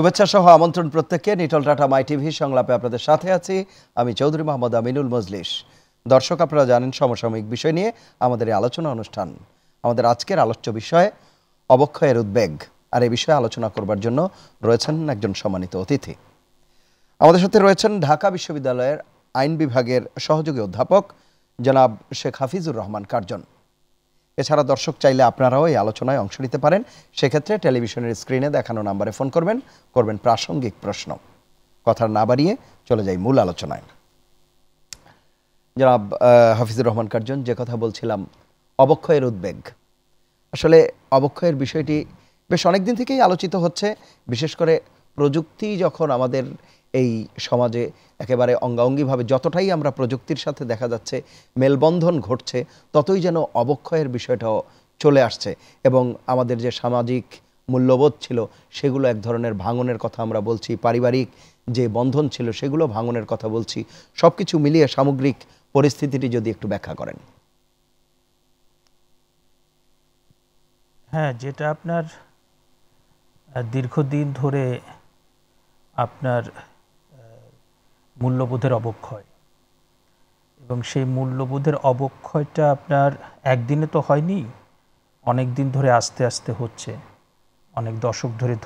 শুভেচ্ছা সহ আমন্ত্রণ প্রত্যেককে। নিটল টাটা, মাই টিভি সংলাপে আপনাদের সাথে আছি আমি চৌধুরী মোহাম্মদ আমিনুল মজলিস। দর্শক, আপনারা জানেন সমসাময়িক বিষয় নিয়ে আমাদের এই আলোচনা অনুষ্ঠান। আমাদের আজকের আলোচ্য বিষয়, অবক্ষয়ের উদ্বেগ। আর এই বিষয়ে আলোচনা করবার জন্য রয়েছেন একজন সম্মানিত অতিথি। আমাদের সাথে রয়েছেন ঢাকা বিশ্ববিদ্যালয়ের আইন বিভাগের সহযোগী অধ্যাপক জনাব শেখ হাফিজুর রহমান কার্জন। এছাড়া দর্শক চাইলে আপনারাও এই আলোচনায় অংশ নিতে পারেন। সেক্ষেত্রে টেলিভিশনের স্ক্রিনে দেখানো নাম্বারে ফোন করবেন করবেন প্রাসঙ্গিক প্রশ্ন। কথা না বাড়িয়ে চলে যাই মূল আলোচনায়। জনাব হাফিজুর রহমান কার্জন, যে কথা বলছিলাম, অবক্ষয়ের উদ্বেগ। আসলে অবক্ষয়ের বিষয়টি বেশ অনেক দিন থেকেই আলোচিত হচ্ছে। বিশেষ করে প্রযুক্তি যখন আমাদের এই সমাজে একেবারে অঙ্গাঙ্গিভাবে যতটাই আমরা প্রযুক্তির সাথে দেখা যাচ্ছে, মেলবন্ধন ঘটছে, ততই যেন অবক্ষয়ের বিষয়টাও চলে আসছে। এবং আমাদের যে সামাজিক মূল্যবোধ ছিল, সেগুলো এক ধরনের ভাঙনের কথা আমরা বলছি, পারিবারিক যে বন্ধন ছিল, সেগুলো ভাঙনের কথা বলছি। সব কিছু মিলিয়ে সামগ্রিক পরিস্থিতিটি যদি একটু ব্যাখ্যা করেন। হ্যাঁ যেটা আপনার দীর্ঘদিন ধরে আপনার মূল্যবোধের অবক্ষয়। এবং সেই মূল্যবোধের অবক্ষয়টা আপনার একদিনে তো হয়নি, অনেক দিন ধরে আস্তে আস্তে হচ্ছে, অনেক দশক ধরে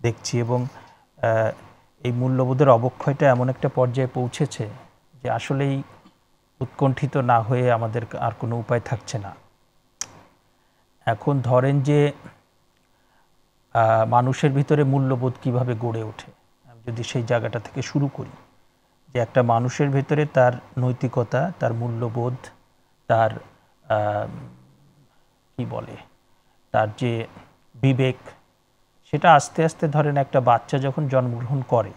দেখছি এবং এই মূল্যবোধের অবক্ষয়টা এমন একটা পর্যায়ে পৌঁছেছে যে আসলেই উৎকণ্ঠিত না হয়ে আমাদের আর কোনো উপায় থাকছে না। এখন ধরেন যে মানুষের ভিতরে মূল্যবোধ কীভাবে গড়ে ওঠে, আমি যদি সেই জায়গাটা থেকে শুরু করি। যে একটা মানুষের ভেতরে তার নৈতিকতা, তার মূল্যবোধ, তার কি বলে, তার যে বিবেক, সেটা আস্তে আস্তে ধরেন একটা বাচ্চা যখন জন্মগ্রহণ করে,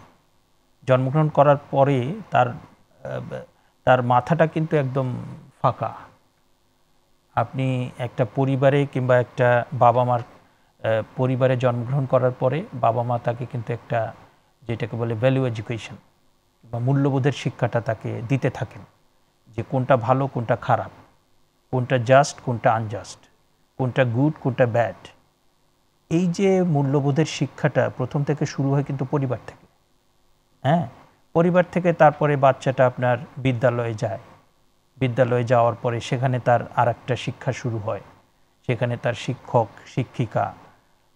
জন্মগ্রহণ করার পরে তার তার মাথাটা কিন্তু একদম ফাঁকা। আপনি একটা পরিবারে কিংবা একটা বাবা মার পরিবারে জন্মগ্রহণ করার পরে বাবা মা তাকে কিন্তু একটা যেটাকে বলে ভ্যালু এডুকেশন বা মূল্যবোধের শিক্ষাটা তাকে দিতে থাকেন যে কোনটা ভালো, কোনটা খারাপ, কোনটা জাস্ট কোনটা আনজাস্ট কোনটা গুড কোনটা ব্যাড এই যে মূল্যবোধের শিক্ষাটা প্রথম থেকে শুরু হয় কিন্তু পরিবার থেকে। হ্যাঁ? পরিবার থেকে তারপরে বাচ্চাটা আপনার বিদ্যালয়ে যায়। বিদ্যালয়ে যাওয়ার পরে সেখানে তার আর একটা শিক্ষা শুরু হয়। সেখানে তার শিক্ষক, শিক্ষিকা।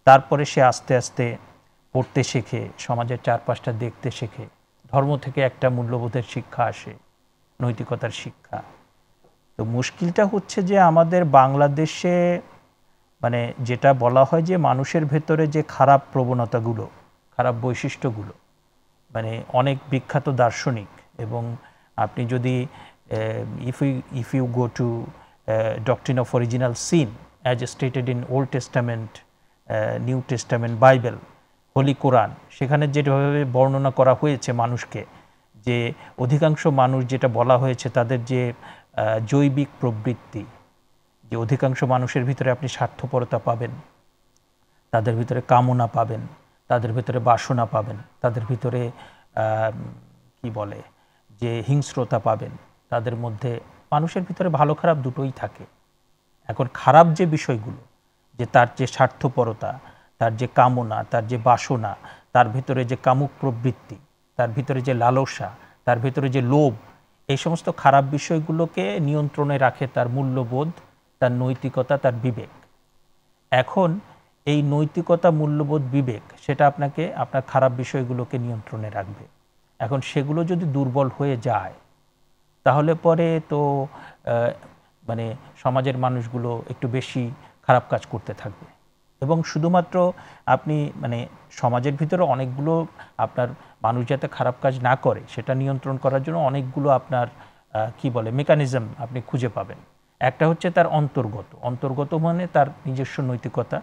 তারপরে সে আস্তে আস্তে পড়তে শেখে, সমাজের চারপাশটা দেখতে শেখে। ধর্ম থেকে একটা মূল্যবোধের শিক্ষা আসে, নৈতিকতার শিক্ষা। তো মুশকিলটা হচ্ছে যে আমাদের বাংলাদেশে মানে যেটা বলা হয় যে মানুষের ভেতরে যে খারাপ প্রবণতাগুলো, খারাপ বৈশিষ্ট্যগুলো মানে অনেক বিখ্যাত দার্শনিক এবং আপনি যদি if you if you go to doctrine of original sin as stated in old testament new testament bible holy Quran সেখানে যেভাবে বর্ণনা করা হয়েছে মানুষকে, যে অধিকাংশ মানুষ যেটা বলা হয়েছে তাদের যে জৈবিক প্রবৃত্তি, যে অধিকাংশ মানুষের ভিতরে আপনি স্বার্থপরতা পাবেন, তাদের ভিতরে কামনা পাবেন, তাদের ভিতরে বাসনা পাবেন, তাদের ভিতরে কি বলে, যে হিংস্রতা পাবেন, তাদের মধ্যে মানুষের ভিতরে ভালো খারাপ দুটোই থাকে। এখন খারাপ যে বিষয়গুলো, যে তার যে স্বার্থপরতা তার যে কামনা, তার যে বাসনা, তার ভিতরে যে কামুক প্রবৃত্তি, তার ভিতরে যে লালসা, তার ভিতরে যে লোভ, এই সমস্ত খারাপ বিষয়গুলোকে নিয়ন্ত্রণে রাখে তার মূল্যবোধ, তার নৈতিকতা, তার বিবেক। এখন এই নৈতিকতা, মূল্যবোধ, বিবেক, সেটা আপনাকে আপনার খারাপ বিষয়গুলোকে নিয়ন্ত্রণে রাখবে। এখন সেগুলো যদি দুর্বল হয়ে যায়, তাহলে পরে তো মানে সমাজের মানুষগুলো একটু বেশি খারাপ কাজ করতে থাকবে। এবং শুধুমাত্র আপনি মানে সমাজের ভিতরে অনেকগুলো আপনার মানুষ যাতে খারাপ কাজ না করে, সেটা নিয়ন্ত্রণ করার জন্য অনেকগুলো আপনার কি বলে মেকানিজম আপনি খুঁজে পাবেন। একটা হচ্ছে তার অন্তর্গত। অন্তর্গত মানে তার নিজস্ব নৈতিকতা,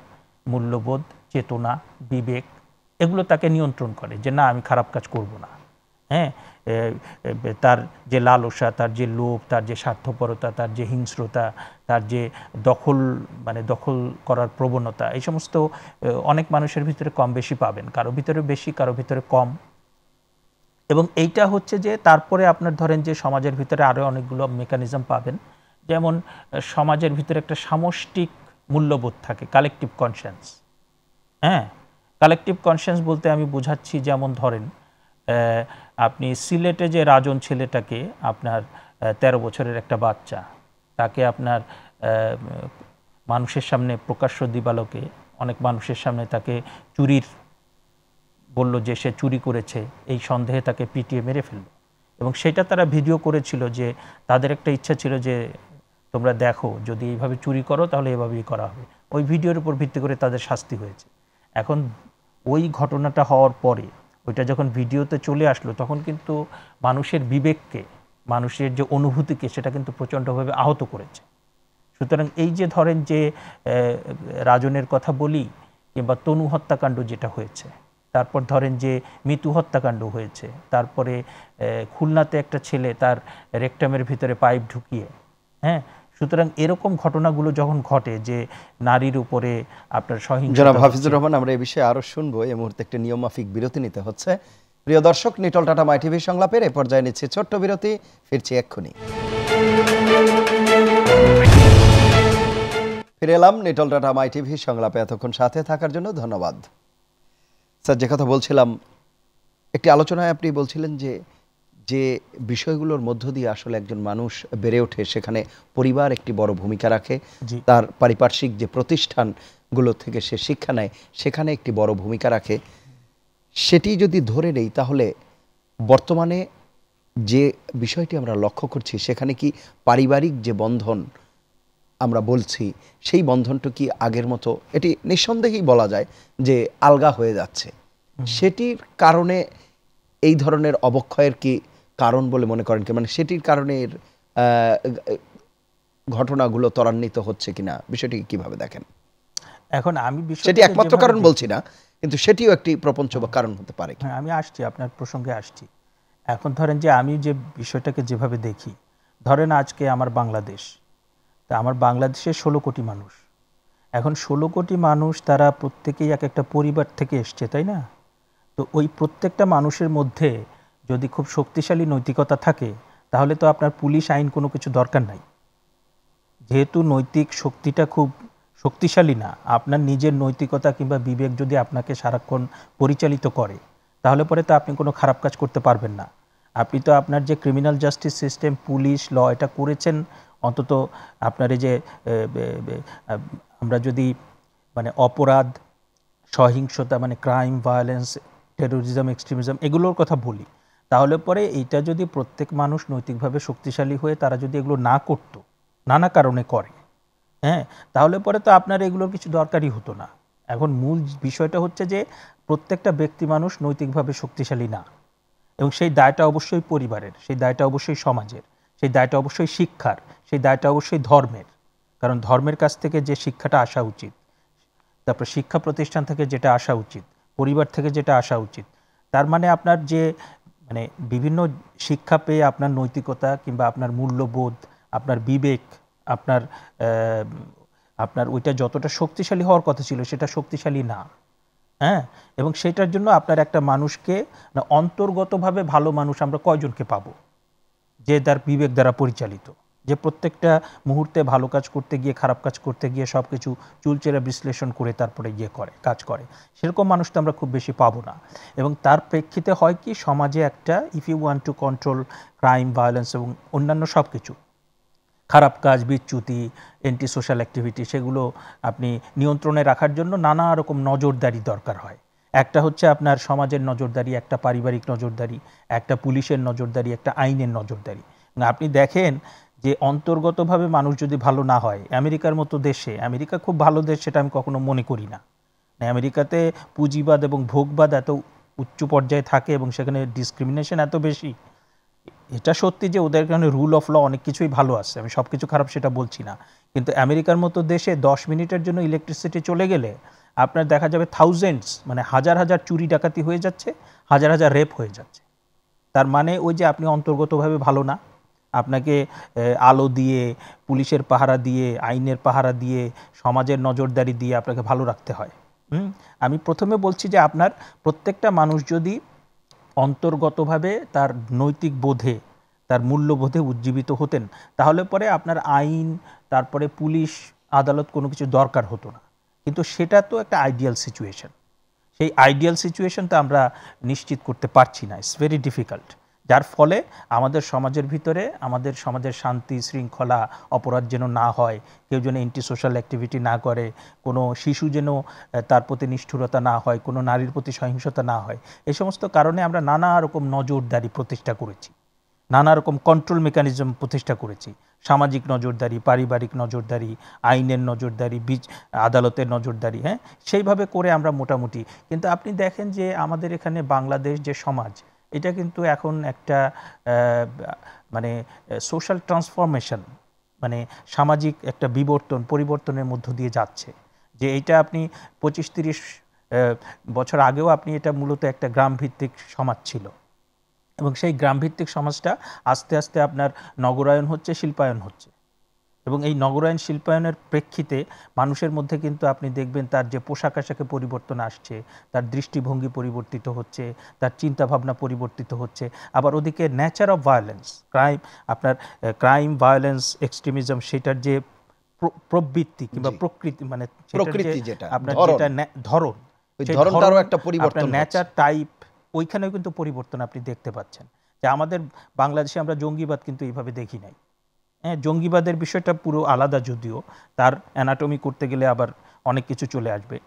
মূল্যবোধ, চেতনা, বিবেক, এগুলো তাকে নিয়ন্ত্রণ করে যে, না, আমি খারাপ কাজ করব না। হ্যাঁ? তার যে লালসা, তার যে লোভ, তার যে স্বার্থপরতা, তার যে হিংস্রতা, তার যে দখল মানে দখল করার প্রবণতা, এই সমস্ত অনেক মানুষের ভিতরে কম বেশি পাবেন, কারও ভিতরে বেশি, কারও ভিতরে কম। এবং এইটা হচ্ছে যে, তারপরে আপনার ধরেন যে সমাজের ভিতরে আরও অনেকগুলো মেকানিজম পাবেন, যেমন সমাজের ভিতরে একটা সামষ্টিক মূল্যবোধ থাকে কালেকটিভ কনসিয়েন্স হ্যাঁ? কালেকটিভ কনসিয়েন্স বলতে আমি বোঝাচ্ছি, যেমন ধরেন আপনি সিলেটে যে রাজন ছেলেটাকে আপনার তেরো বছরের একটা বাচ্চা, তাকে আপনার মানুষের সামনে প্রকাশ্য দিবালোকে, অনেক মানুষের সামনে তাকে চুরির বলল যে সে চুরি করেছে, এই সন্দেহে তাকে পিটিয়ে মেরে ফেলল। এবং সেটা তারা ভিডিও করেছিল যে তাদের একটা ইচ্ছা ছিল যে তোমরা দেখো, যদি এইভাবে চুরি করো তাহলে এভাবেই করা হবে। ওই ভিডিওর উপর ভিত্তি করে তাদের শাস্তি হয়েছে। এখন ওই ঘটনাটা হওয়ার পরে ওইটা যখন ভিডিওতে চলে আসলো, তখন কিন্তু মানুষের বিবেককে, মানুষের যে অনুভূতিকে সেটা কিন্তু প্রচণ্ডভাবে আহত করেছে। সুতরাং এই যে ধরেন যে রাজনের কথা বলি কিংবা তনু হত্যাকাণ্ড যেটা হয়েছে, তারপর ধরেন যে মিতু হত্যাকাণ্ড হয়েছে, তারপরে খুলনাতে একটা ছেলে তার রেকটামের ভিতরে পাইপ ঢুকিয়ে হ্যাঁ সুতরাং এরকম ঘটনাগুলো যখন ঘটে যে নারীর উপরে আপনার সহিংসতা জনাব হাফিজুর রহমান আমরা এই বিষয়ে আরও শুনব। এই মুহূর্তে একটি নিয়মমাফিক বিরতি নিতে হচ্ছে। প্রিয় দর্শক নিটল টাটা মাই টিভি সংলাপের এ পর্যায়ে নিচ্ছে ছোট্ট বিরতি ফিরছি এক্ষুনি। ফিরে এলাম নিটল টাটা মাই টিভি সংলাপে। এতক্ষণ সাথে থাকার জন্য ধন্যবাদ। স্যার যে কথা বলছিলাম একটি আলোচনায় আপনি বলছিলেন যে যে বিষয়গুলোর মধ্য দিয়ে আসলে একজন মানুষ বেড়ে ওঠে সেখানে পরিবার একটি বড় ভূমিকা রাখে। তার পারিপার্শ্বিক যে প্রতিষ্ঠানগুলো থেকে সে শিক্ষা নেয় সেখানে একটি বড় ভূমিকা রাখে। সেটি যদি ধরে নেই তাহলে বর্তমানে যে বিষয়টি আমরা লক্ষ্য করছি সেখানে কি পারিবারিক যে বন্ধন আমরা বলছি সেই বন্ধনটা কি আগের মতো? এটি নিঃসন্দেহেই বলা যায় যে আলগা হয়ে যাচ্ছে। সেটির কারণে এই ধরনের অবক্ষয়ের কি কারণ বলে মনে করেন কি? মানে সেটির কারণে এর, ঘটনাগুলো ত্বরান্বিত হচ্ছে কিনা বিষয়টি কীভাবে দেখেন? এখন আমি সেটি একমাত্র কারণ বলছি না কিন্তু সেটিও একটি প্রপঞ্চ বা কারণ হতে পারে হ্যাঁ আমি আসছি আপনার প্রসঙ্গে আসছি। এখন ধরেন যে আমি যে বিষয়টাকে যেভাবে দেখি ধরেন আজকে আমার বাংলাদেশ তা আমার বাংলাদেশে ষোলো কোটি মানুষ। এখন ষোলো কোটি মানুষ তারা প্রত্যেকেই এক একটা পরিবার থেকে এসছে তাই না? তো ওই প্রত্যেকটা মানুষের মধ্যে যদি খুব শক্তিশালী নৈতিকতা থাকে, তাহলে তো আপনার পুলিশ আইন কোনো কিছু দরকার নাই। যেহেতু নৈতিক শক্তিটা খুব শক্তিশালী না, আপনার নিজের নৈতিকতা কিংবা বিবেক যদি আপনাকে সারাক্ষণ পরিচালিত করে, তাহলে পরে তো আপনি কোনো খারাপ কাজ করতে পারবেন না। আপনি তো আপনার যে criminal justice system police law এটা করেছেন, অন্তত আপনার এই যে আমরা যদি মানে অপরাধ, সহিংসতা মানে ক্রাইম ভায়োলেন্স টেরোরিজম এক্সট্রিমিজম এগুলোর কথা বলি তাহলে পরে এইটা যদি প্রত্যেক মানুষ নৈতিকভাবে শক্তিশালী হয়ে তারা যদি এগুলো না করতো, নানা কারণে করে হ্যাঁ? তাহলে পরে তো আপনার এগুলোর কিছু দরকারই হতো না। এখন মূল বিষয়টা হচ্ছে যে প্রত্যেকটা ব্যক্তি মানুষ নৈতিকভাবে শক্তিশালী না। এবং সেই দায়টা অবশ্যই পরিবারের, সেই দায়টা অবশ্যই সমাজের, সেই দায়টা অবশ্যই শিক্ষার, সেই দায়টা অবশ্যই ধর্মের। কারণ ধর্মের কাছ থেকে যে শিক্ষাটা আসা উচিত, তারপর শিক্ষা প্রতিষ্ঠান থেকে যেটা আসা উচিত, পরিবার থেকে যেটা আসা উচিত, তার মানে আপনার যে মানে বিভিন্ন শিক্ষা পেয়ে আপনার নৈতিকতা কিংবা আপনার মূল্যবোধ, আপনার বিবেক, আপনার আপনার ওইটা যতটা শক্তিশালী হওয়ার কথা ছিল সেটা শক্তিশালী না। হ্যাঁ? এবং সেটার জন্য আপনার একটা মানুষকে অন্তর্গতভাবে ভালো মানুষ আমরা কয়জনকে পাবো? যে তার বিবেক দ্বারা পরিচালিত। যে প্রত্যেকটা মুহূর্তে ভালো কাজ করতে গিয়ে, খারাপ কাজ করতে গিয়ে সব কিছু চুলচেরা বিশ্লেষণ করে তারপরে গিয়ে করে, কাজ করে। সেরকম মানুষ তো আমরা খুব বেশি পাবো না। এবং তার প্রেক্ষিতে হয় কি, সমাজে একটা if you want to control crime violence এবং অন্যান্য সব কিছু খারাপ কাজ, বিচ্যুতি অ্যান্টি সোশ্যাল অ্যাক্টিভিটি সেগুলো আপনি নিয়ন্ত্রণে রাখার জন্য নানা রকম নজরদারি দরকার হয়। একটা হচ্ছে আপনার সমাজের নজরদারি, একটা পারিবারিক নজরদারি, একটা পুলিশের নজরদারি, একটা আইনের নজরদারি। আপনি দেখেন যে অন্তর্গতভাবে মানুষ যদি ভালো না হয় আমেরিকার মতো দেশে আমেরিকা খুব ভালো দেশ সেটা আমি কখনো মনে করি না। না, আমেরিকাতে পুঁজিবাদ এবং ভোগবাদ এত উচ্চ পর্যায়ে থাকে এবং সেখানে ডিসক্রিমিনেশন এত বেশি এটা সত্যি যে ওদের কারণে রুল অফ ল অনেক কিছুই ভালো আছে আমি সব কিছু খারাপ সেটা বলছি না। কিন্তু আমেরিকার মতো দেশে দশ মিনিটের জন্য ইলেকট্রিসিটি চলে গেলে আপনার দেখা যাবে থাউজেন্ডস মানে হাজার হাজার চুরি ডাকাতি হয়ে যাচ্ছে হাজার হাজার রেপ হয়ে যাচ্ছে। তার মানে ওই যে আপনি অন্তর্গতভাবে ভালো না আপনাকে আলো দিয়ে, পুলিশের পাহারা দিয়ে, আইনের পাহারা দিয়ে, সমাজের নজরদারি দিয়ে আপনাকে ভালো রাখতে হয়। আমি প্রথমে বলছি যে আপনার প্রত্যেকটা মানুষ যদি অন্তর্গতভাবে তার নৈতিক বোধে, তার মূল্যবোধে উজ্জীবিত হতেন, তাহলে পরে আপনার আইন, তারপরে পুলিশ, আদালত কোনো কিছু দরকার হতো না। কিন্তু সেটা তো একটা আইডিয়াল সিচুয়েশন সেই আইডিয়াল সিচুয়েশনটা আমরা নিশ্চিত করতে পারছি না। ইটস ভেরি ডিফিকাল্ট যার ফলে আমাদের সমাজের ভিতরে, আমাদের সমাজের শান্তি শৃঙ্খলা অপরাধ যেন না হয়, কেউ যেন এন্টি সোশ্যাল অ্যাক্টিভিটি না করে, কোনো শিশু যেন তার প্রতি নিষ্ঠুরতা না হয়, কোনো নারীর প্রতি সহিংসতা না হয় এই সমস্ত কারণে আমরা নানা রকম নজরদারি প্রতিষ্ঠা করেছি। নানা রকম কন্ট্রোল মেকানিজম প্রতিষ্ঠা করেছি। সামাজিক নজরদারি, পারিবারিক নজরদারি, আইনের নজরদারি, বীজ, আদালতের নজরদারি হ্যাঁ? সেইভাবে করে আমরা মোটামুটি। কিন্তু আপনি দেখেন যে আমাদের এখানে বাংলাদেশ যে সমাজ এটা কিন্তু এখন একটা মানে সোশ্যাল ট্রান্সফরমেশন মানে সামাজিক একটা বিবর্তন, পরিবর্তনের মধ্য দিয়ে যাচ্ছে। যে এইটা আপনি পঁচিশ তিরিশ বছর আগেও আপনি এটা মূলত একটা গ্রামভিত্তিক সমাজ ছিল। এবং সেই গ্রামভিত্তিক সমাজটা আস্তে আস্তে আপনার নগরায়ন হচ্ছে, শিল্পায়ন হচ্ছে। এবং এই নগরায়ন শিল্পায়নের প্রেক্ষিতে মানুষের মধ্যে কিন্তু আপনি দেখবেন তার যে পোশাক আশাকে পরিবর্তন আসছে তার দৃষ্টিভঙ্গি পরিবর্তিত হচ্ছে তার চিন্তাভাবনা পরিবর্তিত হচ্ছে। আবার ওদিকে নেচার অফ ভায়োলেন্স ক্রাইম আপনার ক্রাইম ভায়োলেন্স এক্সট্রিমিজম সেটার যে প্রবৃত্তি কিংবা প্রকৃতি মানে প্রকৃতি যেটা, আপনার। যেটা ধরন ওই সেই ধরনটারও একটা পরিবর্তন নেচার টাইপ ওইখানেও কিন্তু পরিবর্তন আপনি দেখতে পাচ্ছেন। যে আমাদের বাংলাদেশে আমরা জঙ্গিবাদ কিন্তু এইভাবে দেখি নাই। হ্যাঁ জঙ্গিবাদের বিষয়টা পুরো আলাদা যদিও তার অ্যানাটমি করতে গেলে আবার অনেক কিছু চলে আসবে।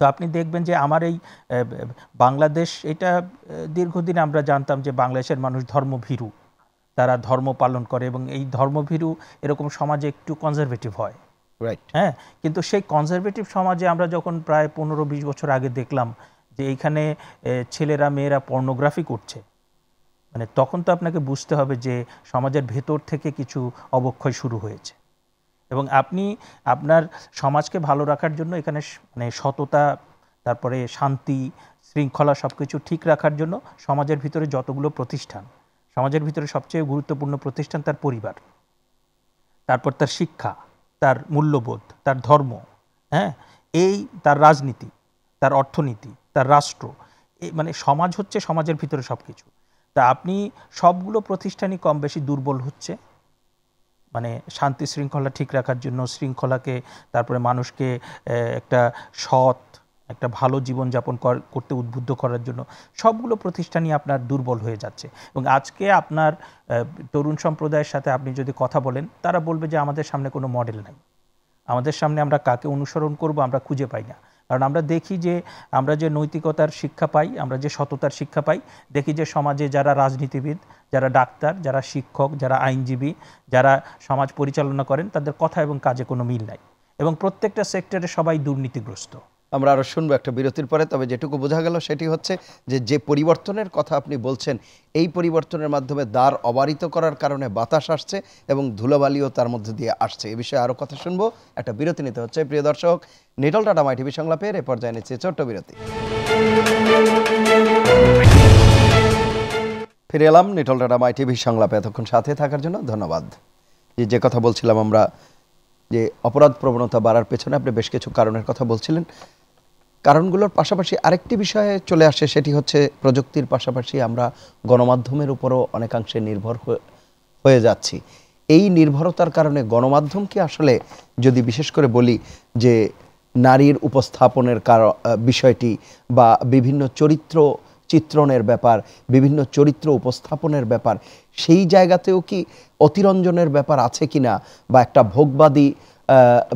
তো আপনি দেখবেন যে আমার এই বাংলাদেশ এটা দীর্ঘদিন আমরা জানতাম যে বাংলাদেশের মানুষ ধর্মভীরু। তারা ধর্ম পালন করে এবং এই ধর্মভীরু এরকম সমাজে একটু কনজারভেটিভ হয়। রাইট হ্যাঁ কিন্তু সেই কনজারভেটিভ সমাজে আমরা যখন প্রায় পনেরো বিশ বছর আগে দেখলাম যে এইখানে ছেলেরা মেয়েরা পর্নোগ্রাফি করছে মানে তখন তো আপনাকে বুঝতে হবে যে সমাজের ভেতর থেকে কিছু অবক্ষয় শুরু হয়েছে। এবং আপনি আপনার সমাজকে ভালো রাখার জন্য এখানে মানে সততা, তারপরে শান্তি, শৃঙ্খলা সব কিছু ঠিক রাখার জন্য সমাজের ভিতরে যতগুলো প্রতিষ্ঠান, সমাজের ভিতরে সবচেয়ে গুরুত্বপূর্ণ প্রতিষ্ঠান তার পরিবার, তারপর তার শিক্ষা, তার মূল্যবোধ, তার ধর্ম হ্যাঁ? এই তার রাজনীতি, তার অর্থনীতি, তার রাষ্ট্র মানে সমাজ হচ্ছে সমাজের ভিতরে সব কিছু তা আপনি সবগুলো প্রতিষ্ঠানই কম বেশি দুর্বল হচ্ছে? মানে শান্তি শৃঙ্খলা ঠিক রাখার জন্য শৃঙ্খলাকে, তারপরে মানুষকে একটা সৎ, একটা ভালো জীবনযাপন কর- করতে উদ্বুদ্ধ করার জন্য সবগুলো প্রতিষ্ঠানই আপনার দুর্বল হয়ে যাচ্ছে। এবং আজকে আপনার তরুণ সম্প্রদায়ের সাথে আপনি যদি কথা বলেন, তারা বলবে যে আমাদের সামনে কোনো মডেল নাই। আমাদের সামনে আমরা কাকে অনুসরণ করব আমরা খুঁজে পাই না। কারণ আমরা দেখি যে আমরা যে নৈতিকতার শিক্ষা পাই, আমরা যে সততার শিক্ষা পাই, দেখি যে সমাজে যারা রাজনীতিবিদ, যারা ডাক্তার, যারা শিক্ষক, যারা আইনজীবী, যারা সমাজ পরিচালনা করেন, তাদের কথা এবং কাজে কোনো মিল নাই। এবং প্রত্যেকটা সেক্টরে সবাই দুর্নীতিগ্রস্ত। আমরা আরও শুনব একটা বিরতির পরে, তবে যেটুকু বোঝা গেল সেটি হচ্ছে যে যে পরিবর্তনের কথা আপনি বলছেন, এই পরিবর্তনের মাধ্যমে দ্বার অবারিত করার কারণে বাতাস আসছে এবং ধুলোবালিও তার মধ্যে দিয়ে আসছে। এ বিষয়ে আরও কথা শুনব। একটা বিরতি নিতে হচ্ছে। প্রিয় দর্শক, নিটল টাটা, মাই টিভি সংলাপের এ পর্যায়ে নিচ্ছে ছোট্ট বিরতি। ফিরে এলাম নিটল টাটা, মাই টিভি সংলাপে। এতক্ষণ সাথে থাকার জন্য ধন্যবাদ। যে যে কথা বলছিলাম আমরা, যে অপরাধ প্রবণতা বাড়ার পেছনে আপনি বেশ কিছু কারণের কথা বলছিলেন। কারণগুলোর পাশাপাশি আরেকটি বিষয়ে চলে আসে সেটি হচ্ছে প্রযুক্তির পাশাপাশি আমরা গণমাধ্যমের উপরও অনেকাংশে নির্ভর হয়ে- যাচ্ছি। এই নির্ভরতার কারণে গণমাধ্যম কি আসলে যদি বিশেষ করে বলি যে নারীর উপস্থাপনের কার- বিষয়টি বা বিভিন্ন চরিত্র চিত্রণের ব্যাপার, বিভিন্ন চরিত্র উপস্থাপনের ব্যাপার, সেই জায়গাতেও কি অতিরঞ্জনের ব্যাপার আছে কিনা বা একটা ভোগবাদী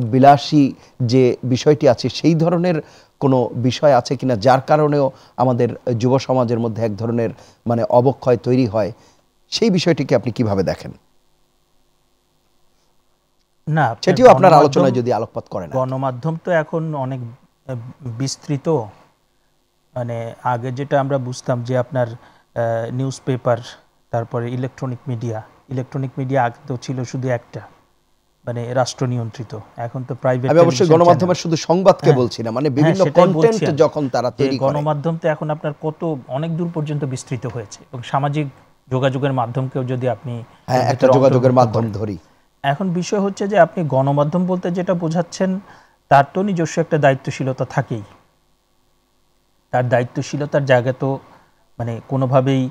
বিলাসী যে বিষয়টি আছে সেই ধরনের কোনো বিষয় আছে কিনা যার কারণেও আমাদের যুব সমাজের মধ্যে এক ধরনের মানে অবক্ষয় তৈরি হয় সেই বিষয়টিকে আপনি কীভাবে দেখেন? না সেটিও আপনার আলোচনায় যদি আলোকপাত করেন গণমাধ্যম তো এখন অনেক বিস্তৃত। মানে আগে যেটা আমরা বুঝতাম যে আপনার নিউজ পেপার তারপরে ইলেকট্রনিক মিডিয়া ইলেকট্রনিক মিডিয়া আগে তো ছিল শুধু একটা। মানে রাষ্ট্র নিয়ন্ত্রিত। এখন তো প্রাইভেট আমি অবশ্যই গণমাধ্যমের শুধু সংবাদকে হ্যাঁ। বলছি না মানে হ্যাঁ, বিভিন্ন কন্টেন্ট যখন তারা তৈরি করে। গণমাধ্যম তো এখন আপনার কত অনেক দূর পর্যন্ত বিস্তৃত হয়েছে এবং সামাজিক যোগাযোগের মাধ্যমকেও যদি আপনি হ্যাঁ একটা যোগাযোগের মাধ্যম ধরি। এখন বিষয় হচ্ছে যে আপনি গণমাধ্যম বলতে যেটা বোঝাচ্ছেন তার তো নিজস্ব একটা দায়িত্বশীলতা থাকেই। তার দায়িত্বশীলতার জায়গা তো মানে কোনোভাবেই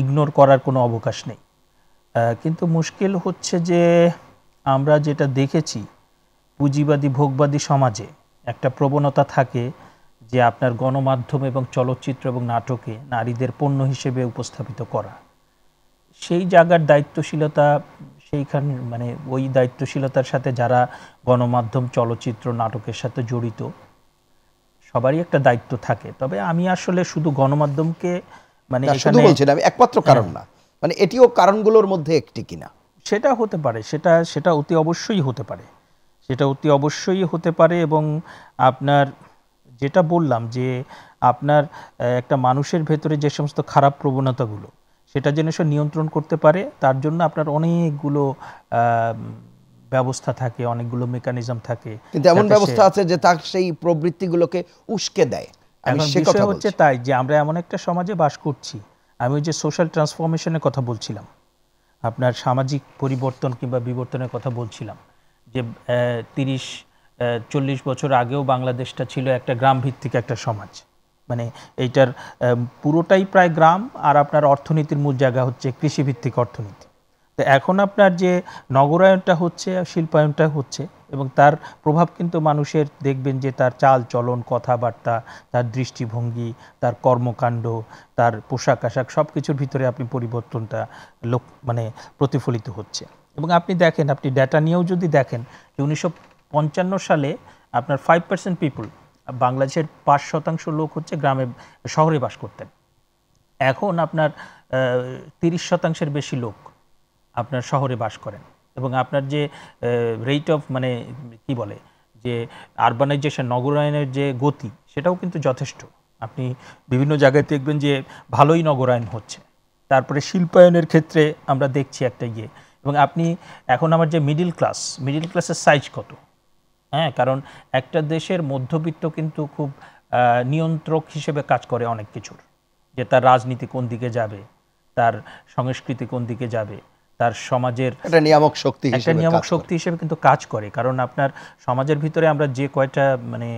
ইগনোর করার কোনো অবকাশ নেই। কিন্তু মুশকিল হচ্ছে যে আমরা যেটা দেখেছি পুঁজিবাদী ভোগবাদী সমাজে একটা প্রবণতা থাকে যে আপনার গণমাধ্যম এবং চলচ্চিত্র এবং নাটকে নারীদের পণ্য হিসেবে উপস্থাপিত করা। সেই জায়গার দায়িত্বশীলতা সেইখান মানে ওই দায়িত্বশীলতার সাথে যারা গণমাধ্যম চলচ্চিত্র নাটকের সাথে জড়িত সবারই একটা দায়িত্ব থাকে। তবে আমি আসলে শুধু গণমাধ্যমকে মানে শুধু আমি একমাত্র কারণ না। মানে এটিও কারণগুলোর মধ্যে একটি কিনা। সেটা হতে পারে সেটা সেটা অতি অবশ্যই হতে পারে। সেটা অতি অবশ্যই হতে পারে এবং আপনার যেটা বললাম যে আপনার একটা মানুষের ভেতরে যে সমস্ত খারাপ প্রবণতাগুলো সেটা যেন সে নিয়ন্ত্রণ করতে পারে তার জন্য আপনার অনেকগুলো ব্যবস্থা থাকে অনেকগুলো মেকানিজম থাকে। কিন্তু এমন ব্যবস্থা আছে যে তার সেই প্রবৃত্তিগুলোকে উস্কে দেয়। বিষয় হচ্ছে তাই যে আমরা এমন একটা সমাজে বাস করছি। আমি ওই যে সোশ্যাল ট্রান্সফরমেশনের কথা বলছিলাম। আপনার সামাজিক পরিবর্তন কিংবা বিবর্তনের কথা বলছিলাম, যে তিরিশ চল্লিশ বছর আগেও বাংলাদেশটা ছিল একটা গ্রাম ভিত্তিক একটা সমাজ। মানে এইটার পুরোটাই প্রায় গ্রাম আর আপনার অর্থনীতির মূল জায়গা হচ্ছে কৃষিভিত্তিক অর্থনীতি। তো এখন আপনার যে নগরায়নটা হচ্ছে, শিল্পায়নটা হচ্ছে এবং তার প্রভাব কিন্তু মানুষের দেখবেন যে তার চাল চলন, কথাবার্তা, তার দৃষ্টিভঙ্গি, তার কর্মকাণ্ড, তার পোশাক আশাক সব কিছুর ভিতরে আপনি পরিবর্তনটা লোক মানে প্রতিফলিত হচ্ছে। এবং আপনি দেখেন, আপনি ডেটা নিয়েও যদি দেখেন যে উনিশশো পঞ্চান্ন সালে আপনার ফাইভ পার্সেন্ট পিপুল বাংলাদেশের পাঁচ শতাংশ লোক হচ্ছে গ্রামে, শহরে বাস করতেন। এখন আপনার তিরিশ শতাংশের বেশি লোক আপনার শহরে বাস করেন এবং আপনার যে রেট অফ মানে কি বলে, যে আরবানাইজেশন নগরায়নের যে গতি, সেটাও কিন্তু যথেষ্ট। আপনি বিভিন্ন জায়গায় দেখবেন যে ভালোই নগরায়ন হচ্ছে। তারপরে শিল্পায়নের ক্ষেত্রে আমরা দেখছি একটা ইয়ে এবং আপনি এখন আমার যে মিডিল ক্লাস মিডিল ক্লাসের সাইজ কত? হ্যাঁ কারণ একটা দেশের মধ্যবিত্ত কিন্তু খুব নিয়ন্ত্রক হিসেবে কাজ করে অনেক কিছুর। যে তার রাজনীতি কোন দিকে যাবে, তার সংস্কৃতি কোন দিকে যাবে তার সমাজের একটা নিয়ামক শক্তি একটা নিয়ামক শক্তি হিসেবে কিন্তু কাজ করে। কারণ আপনার সমাজের ভিতরে আমরা যে কয়টা মানে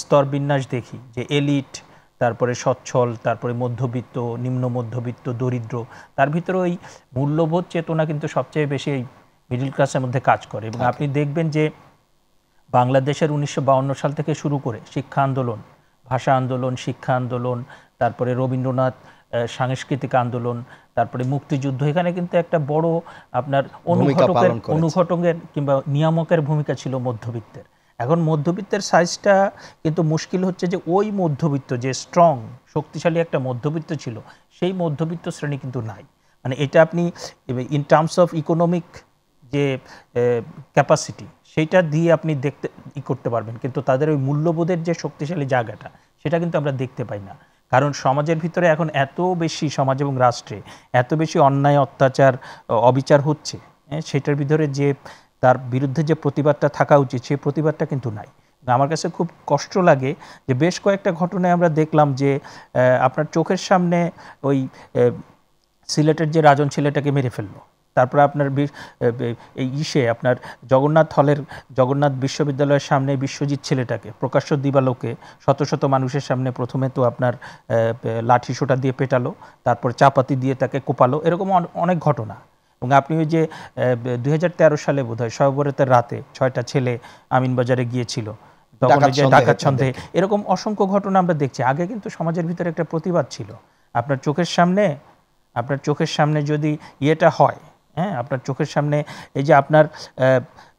স্তর বিন্যাস দেখি যে এলিট তারপরে সচ্ছল তারপরে মধ্যবিত্ত নিম্ন মধ্যবিত্ত দরিদ্র তার ভিতরে ওই মূল্যবোধ চেতনা কিন্তু সবচেয়ে বেশি এই মিডিল ক্লাসের মধ্যে কাজ করে। এবং আপনি দেখবেন যে বাংলাদেশের উনিশশো সাল থেকে শুরু করে শিক্ষা আন্দোলন ভাষা আন্দোলন শিক্ষা আন্দোলন তারপরে রবীন্দ্রনাথ সাংস্কৃতিক আন্দোলন তারপরে মুক্তিযুদ্ধ এখানে কিন্তু একটা বড় আপনার অনুঘটকের অনুঘটকের কিংবা নিয়ামকের ভূমিকা ছিল মধ্যবিত্তের। এখন মধ্যবিত্তের সাইজটা কিন্তু মুশকিল হচ্ছে যে ওই মধ্যবিত্ত যে স্ট্রং শক্তিশালী একটা মধ্যবিত্ত ছিল সেই মধ্যবিত্ত শ্রেণি কিন্তু নাই। মানে এটা আপনি ইন টার্মস অফ ইকোনমিক যে ক্যাপাসিটি সেটা দিয়ে আপনি দেখতে ই করতে পারবেন। কিন্তু তাদের ওই মূল্যবোধের যে শক্তিশালী জায়গাটা সেটা কিন্তু আমরা দেখতে পাই না। কারণ সমাজের ভিতরে এখন এত বেশি সমাজ এবং রাষ্ট্রে এত বেশি অন্যায় অত্যাচার অবিচার হচ্ছে হ্যাঁ, সেটার ভিতরে যে তার বিরুদ্ধে যে প্রতিবাদটা থাকা উচিত সেই প্রতিবাদটা কিন্তু নাই। আমার কাছে খুব কষ্ট লাগে যে বেশ কয়েকটা ঘটনায় আমরা দেখলাম যে আপনার চোখের সামনে ওই সিলেটের যে রাজন ছেলেটাকে মেরে ফেলল। তারপরে আপনার ইসে আপনার জগন্নাথ হলের জগন্নাথ বিশ্ববিদ্যালয়ের সামনে বিশ্বজিৎ ছেলেটাকে প্রকাশ্য দিবালোকে শত শত মানুষের সামনে প্রথমে তো আপনার লাঠি সোটা দিয়ে পেটালো তারপর চাপাতি দিয়ে তাকে কোপালো এরকম অনেক ঘটনা। এবং আপনি ওই যে দুই হাজার তেরো সালে বোধ হয় সহবরতের রাতে ছয়টা ছেলে আমিনবাজারে গিয়েছিল। তখন ডাকাত ওই যে ডাকাত সন্দেহে এরকম অসংখ্য ঘটনা আমরা দেখছি। আগে কিন্তু সমাজের ভিতরে একটা প্রতিবাদ ছিল। আপনার চোখের সামনে আপনার চোখের সামনে যদি ইয়েটা হয় হ্যাঁ আপনার চোখের সামনে এই যে আপনার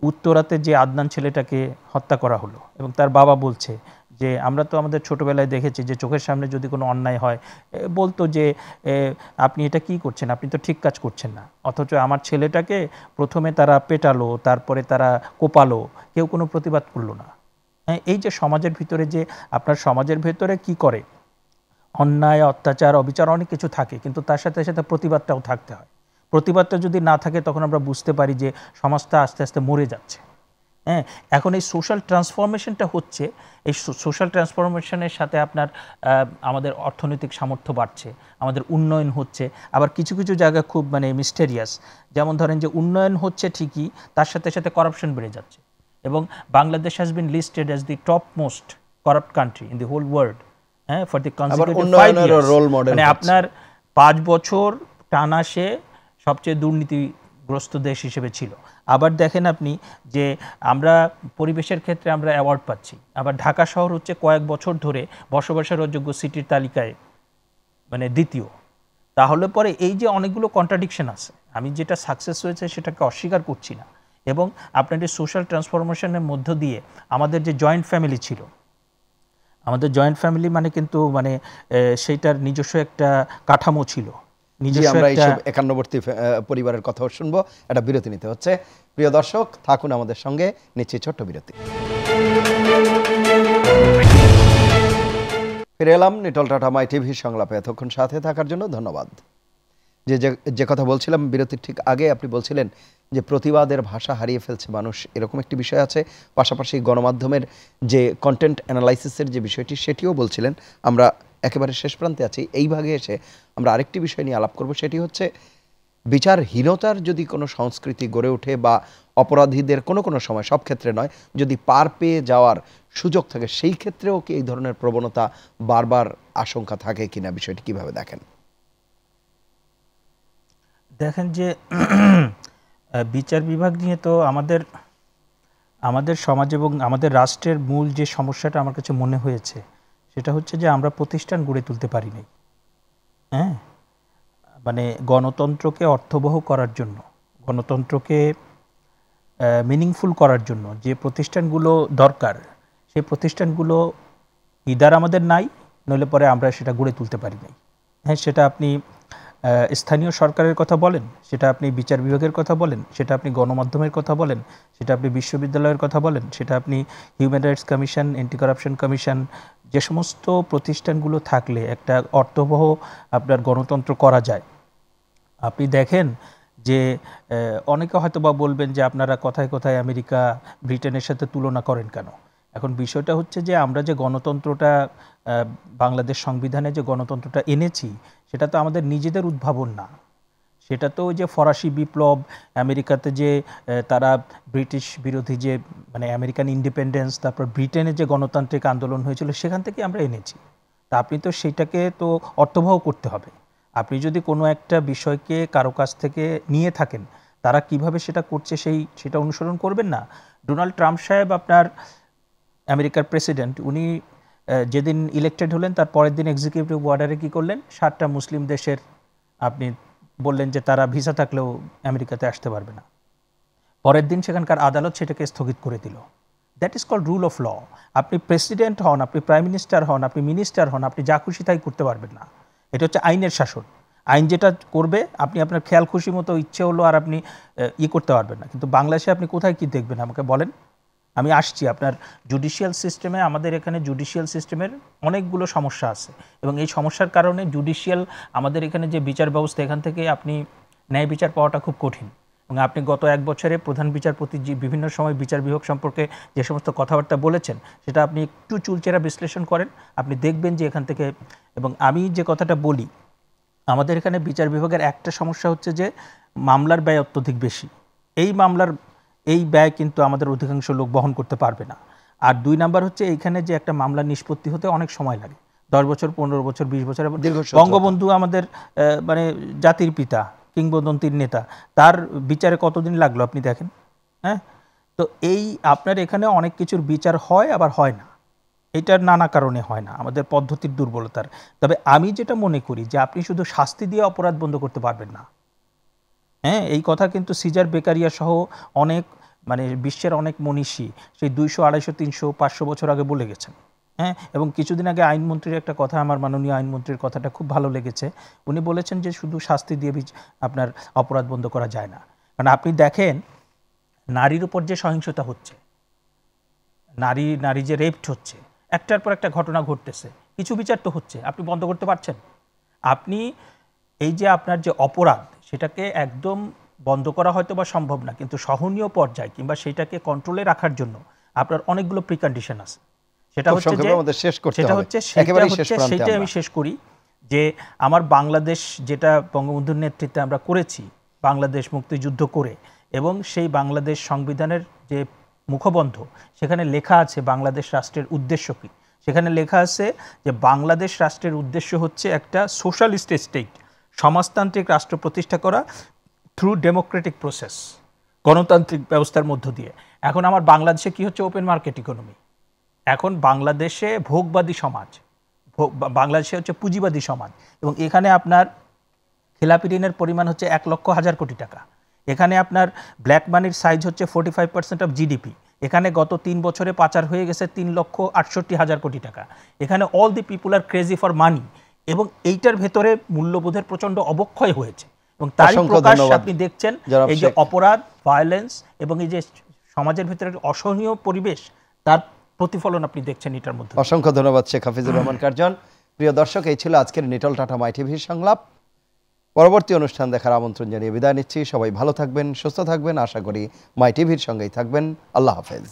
উত্তরাতে যে আদনান ছেলেটাকে হত্যা করা হলো এবং তার বাবা বলছে যে, আমরা তো আমাদের ছোটবেলায় দেখেছি যে চোখের সামনে যদি কোনো অন্যায় হয় বলতো যে আপনি এটা কি করছেন? আপনি তো ঠিক কাজ করছেন না। অথচ আমার ছেলেটাকে প্রথমে তারা পেটালো, তারপরে তারা কোপালো, কেউ কোনো প্রতিবাদ করল না। হ্যাঁ এই যে সমাজের ভিতরে যে, আপনার সমাজের ভেতরে কি করে? অন্যায়, অত্যাচার, অবিচার অনেক কিছু থাকে, কিন্তু তার সাথে সাথে প্রতিবাদটাও থাকতে হয়। প্রতিবাদটা যদি না থাকে তখন আমরা বুঝতে পারি যে সমাজটা আস্তে আস্তে মরে যাচ্ছে। হ্যাঁ এখন এই সোশ্যাল ট্রান্সফরমেশনটা হচ্ছে এই সোশ্যাল ট্রান্সফরমেশনের সাথে আপনার আমাদের অর্থনৈতিক সামর্থ্য বাড়ছে আমাদের উন্নয়ন হচ্ছে আবার কিছু কিছু জায়গা খুব মানে মিস্টেরিয়াস যেমন ধরেন যে উন্নয়ন হচ্ছে ঠিকই তার সাথে সাথে করাপশন বেড়ে যাচ্ছে এবং Bangladesh has been listed as the top most corrupt country in the whole world হ্যাঁ ফর দি model মানে আপনার পাঁচ বছর টানা সে সবচেয়ে দুর্নীতিগ্রস্ত দেশ হিসেবে ছিল। আবার দেখেন আপনি যে আমরা পরিবেশের ক্ষেত্রে আমরা অ্যাওয়ার্ড পাচ্ছি। আবার ঢাকা শহর হচ্ছে কয়েক বছর ধরে বসবাসের অযোগ্য সিটির তালিকায় মানে দ্বিতীয়। তাহলে পরে এই যে অনেকগুলো কন্ট্রাডিকশন আছে, আমি যেটা সাকসেস হয়েছে সেটাকে অস্বীকার করছি না। এবং আপনার এই সোশ্যাল ট্রান্সফরমেশনের মধ্য দিয়ে আমাদের যে জয়েন্ট ফ্যামিলি ছিল, আমাদের জয়েন্ট ফ্যামিলি মানে কিন্তু মানে সেইটার নিজস্ব একটা কাঠামো ছিল। জি নিজস্ব আমরা এইসব একান্নবর্তী পরিবারের কথাও শুনব একটা বিরতি নিতে হচ্ছে। প্রিয় দর্শক থাকুন আমাদের সঙ্গে নিচ্ছি ছোট্ট বিরতি। ফিরে এলাম নিটল টাটা মাই টিভি সংলাপে। এতক্ষণ সাথে থাকার জন্য ধন্যবাদ। যে- যে কথা বলছিলাম বিরতির ঠিক আগে আপনি বলছিলেন যে প্রতিবাদের ভাষা হারিয়ে ফেলছে মানুষ এরকম একটি বিষয় আছে। পাশাপাশি গণমাধ্যমের যে কন্টেন্ট অ্যানালাইসিসের যে বিষয়টি সেটিও বলছিলেন। আমরা একেবারে শেষ প্রান্তে আছি, এই ভাগে এসে আমরা আরেকটি বিষয় নিয়ে আলাপ করব, সেটি হচ্ছে বিচারহীনতার যদি কোনো সংস্কৃতি গড়ে ওঠে বা অপরাধীদের কোনো কোনো সময়, সব ক্ষেত্রে নয়, যদি পার পেয়ে যাওয়ার সুযোগ থাকে, সেই ক্ষেত্রেও কি এই ধরনের প্রবণতা বারবার আশঙ্কা থাকে কিনা, বিষয়টি কীভাবে দেখেন? দেখেন যে বিচার বিভাগ নিয়ে তো আমাদের আমাদের সমাজ এবং আমাদের রাষ্ট্রের মূল যে সমস্যাটা আমার কাছে মনে হয়েছে সেটা হচ্ছে যে আমরা প্রতিষ্ঠান গড়ে তুলতে পারি নাই। হ্যাঁ? মানে গণতন্ত্রকে অর্থবহ করার জন্য, গণতন্ত্রকে মিনিংফুল করার জন্য যে প্রতিষ্ঠানগুলো দরকার, সেই প্রতিষ্ঠানগুলো ইদার আমাদের নাই, নইলে পরে আমরা সেটা গড়ে তুলতে পারি নাই। হ্যাঁ সেটা আপনি স্থানীয় সরকারের কথা বলেন, সেটা আপনি বিচার বিভাগের কথা বলেন, সেটা আপনি গণমাধ্যমের কথা বলেন, সেটা আপনি বিশ্ববিদ্যালয়ের কথা বলেন, সেটা আপনি human rights commission anti corruption commission যে সমস্ত প্রতিষ্ঠানগুলো থাকলে একটা অর্থবহ আপনার গণতন্ত্র করা যায়। আপনি দেখেন যে অনেকে হয়তো বা বলবেন যে আপনারা কথায় কথায় আমেরিকা, ব্রিটেনের সাথে তুলনা করেন কেন? এখন বিষয়টা হচ্ছে যে আমরা যে গণতন্ত্রটা বাংলাদেশ সংবিধানে যে গণতন্ত্রটা এনেছি, সেটা তো আমাদের নিজেদের উদ্ভাবন না। সেটা তো যে ফরাসি বিপ্লব, আমেরিকাতে যে তারা ব্রিটিশ বিরোধী যে মানে আমেরিকান ইন্ডিপেন্ডেন্স তারপর ব্রিটেনে যে গণতান্ত্রিক আন্দোলন হয়েছিল, সেখান থেকে আমরা এনেছি। তা আপনি তো সেটাকে তো অর্থবহ করতে হবে। আপনি যদি কোনো একটা বিষয়কে কারও কাছ থেকে নিয়ে থাকেন, তারা কীভাবে সেটা করছে সেই, সেটা অনুসরণ করবেন না? ডোনাল্ড ট্রাম্প সাহেব আপনার আমেরিকার প্রেসিডেন্ট, উনি যেদিন ইলেক্টেড হলেন, তার পরের দিন এক্সিকিউটিভ অর্ডারে কী করলেন? সাতটা মুসলিম দেশের আপনি বললেন যে তারা ভিসা থাকলেও আমেরিকাতে আসতে পারবে না। পরের দিন সেখানকার আদালত সেটাকে স্থগিত করে দিল। That is call rule of law আপনি প্রেসিডেন্ট হন, আপনি প্রাইম মিনিস্টার হন, আপনি মিনিস্টার হন, আপনি যা খুশি তাই করতে পারবেন না। এটা হচ্ছে আইনের শাসন। আইন যেটা করবে, আপনি আপনার খেয়াল খুশি মতো ইচ্ছে হলো আর আপনি ই করতে পারবেন না। কিন্তু বাংলাদেশে আপনি কোথায় কি দেখবেন? আমাকে বলেন। আমি আসছি, আপনার জুডিশিয়াল সিস্টেমে আমাদের এখানে জুডিশিয়াল সিস্টেমের অনেকগুলো সমস্যা আছে এবং এই সমস্যার কারণে জুডিশিয়াল আমাদের এখানে যে বিচার ব্যবস্থা, এখান থেকে আপনি ন্যায় বিচার পাওয়াটা খুব কঠিন এবং আপনি গত এক বছরে প্রধান বিচারপতি যে বিভিন্ন সময় বিচার বিভাগ সম্পর্কে যে সমস্ত কথাবার্তা বলেছেন, সেটা আপনি একটু চুলচেরা বিশ্লেষণ করেন, আপনি দেখবেন যে এখান থেকে এবং আমি যে কথাটা বলি, আমাদের এখানে বিচার বিভাগের একটা সমস্যা হচ্ছে যে মামলার ব্যয় অত্যধিক বেশি। এই মামলার এই ব্যয় কিন্তু আমাদের অধিকাংশ লোক বহন করতে পারবে না। আর দুই নাম্বার হচ্ছে এইখানে যে একটা মামলা নিষ্পত্তি হতে অনেক সময় লাগে। দশ বছর পনেরো বছর বিশ বছর এবং বঙ্গবন্ধু আমাদের মানে জাতির পিতা কিংবদন্তির নেতা তার বিচারে কতদিন লাগল আপনি দেখেন? হ্যাঁ? তো এই আপনার এখানে অনেক কিছুর বিচার হয় আবার হয় না। এটার নানা কারণে হয় না আমাদের পদ্ধতির দুর্বলতার। তবে আমি যেটা মনে করি যে আপনি শুধু শাস্তি দিয়ে অপরাধ বন্ধ করতে পারবেন না। হ্যাঁ এই কথা কিন্তু সিজার বেকারিয়া সহ অনেক মানে বিশ্বের অনেক মনীষী সেই দুইশো, আড়াইশো, তিনশো, পাঁচশো বছর আগে বলে গেছেন। হ্যাঁ এবং কিছুদিন আগে আইনমন্ত্রীর একটা কথা, আমার মাননীয় আইনমন্ত্রীর কথাটা খুব ভালো লেগেছে। উনি বলেছেন যে শুধু শাস্তি দিয়ে আপনার অপরাধ বন্ধ করা যায় না। কারণ আপনি দেখেন, নারীর উপর যে সহিংসতা হচ্ছে, নারী নারী যে রেপড হচ্ছে, একটার পর একটা ঘটনা ঘটতেছে কিছু বিচার তো হচ্ছে, আপনি বন্ধ করতে পারছেন। আপনি এই যে আপনার যে অপরাধ সেটাকে একদম বন্ধ করা হয়তো বা সম্ভব না কিন্তু সহনীয় পর্যায়ে কিংবা সেটাকে কন্ট্রোলে রাখার জন্য আপনার অনেকগুলো প্রিকন্ডিশন আছে। সেটা হচ্ছে যে সেটা হচ্ছে সেটা হচ্ছে সেটাই আমি শেষ করি যে আমার বাংলাদেশ যেটা বঙ্গবন্ধুর নেতৃত্বে আমরা করেছি বাংলাদেশ মুক্তিযুদ্ধ করে এবং সেই বাংলাদেশ সংবিধানের যে মুখবন্ধ সেখানে লেখা আছে বাংলাদেশ রাষ্ট্রের উদ্দেশ্য কী? সেখানে লেখা আছে যে বাংলাদেশ রাষ্ট্রের উদ্দেশ্য হচ্ছে একটা সোশ্যালিস্ট স্টেট সমাজতান্ত্রিক রাষ্ট্র প্রতিষ্ঠা করা থ্রু ডেমোক্রেটিক প্রসেস গণতান্ত্রিক ব্যবস্থার মধ্য দিয়ে। এখন আমার বাংলাদেশে কি হচ্ছে? ওপেন মার্কেট ইকোনমি এখন বাংলাদেশে ভোগবাদী সমাজ বাংলাদেশে হচ্ছে পুঁজিবাদী সমাজ। এবং এখানে আপনার খেলাপি ঋণের পরিমাণ হচ্ছে এক লক্ষ হাজার কোটি টাকা। এখানে আপনার ব্ল্যাক মানির সাইজ হচ্ছে forty five percent of GDP এখানে গত তিন বছরে পাচার হয়ে গেছে তিন লক্ষ আটষট্টি হাজার কোটি টাকা। এখানে all the people are crazy for money এবং এইটার ভেতরে মূল্যবোধের প্রচণ্ড অবক্ষয় হয়েছে। এবং তার প্রকাশ আপনি দেখছেন এই যে অপরাধ ভায়োলেন্স এবং এই যে সমাজের ভেতরে অসহনীয় পরিবেশ তার প্রতিফলন আপনি দেখছেন এটার মধ্যে। অসংখ্য ধন্যবাদ শেখ হাফিজুর রহমান কার্জন। প্রিয় দর্শক এই ছিল আজকের নিটল টাটা মাই টিভির সংলাপ। পরবর্তী অনুষ্ঠান দেখার আমন্ত্রণ জানিয়ে বিদায় নিচ্ছি। সবাই ভালো থাকবেন সুস্থ থাকবেন। আশা করি মাই টিভির সঙ্গেই থাকবেন। আল্লাহ হাফেজ।